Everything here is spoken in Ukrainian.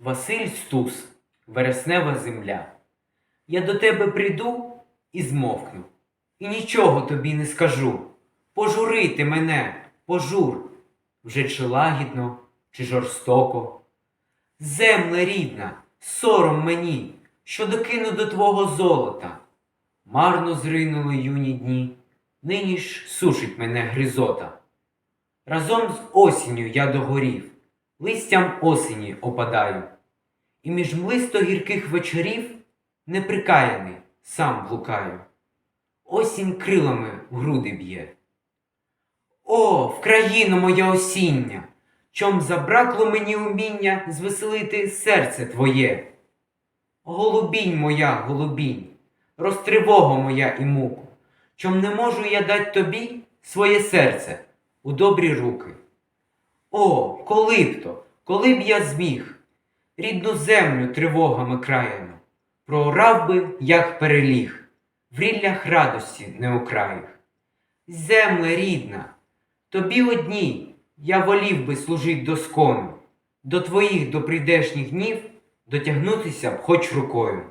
Василь Стус, вереснева земля. Я до тебе прийду і змовкну, і нічого тобі не скажу. Пожурити мене, пожур, вже чи лагідно, чи жорстоко. Земле рідна, сором мені, що докину до твого золота. Марно зринули юні дні, нині ж сушить мене гризота. Разом з осінню я догорів, листям осені опадаю, і між млисто гірких вечорів неприкаяний сам блукаю. Осінь крилами в груди б'є. О, в країно моя осіння, чом забракло мені уміння звеселити серце твоє. Голубінь моя, голубінь, розтривога моя і муку, чом не можу я дать тобі своє серце у добрі руки. О, коли б то, коли б я зміг, рідну землю тривогами краяну, проорав би, як переліг, в ріллях радості неокраїх. Земле рідна, тобі одній я волів би служить доскону, до твоїх доприйдешніх днів дотягнутися б хоч рукою.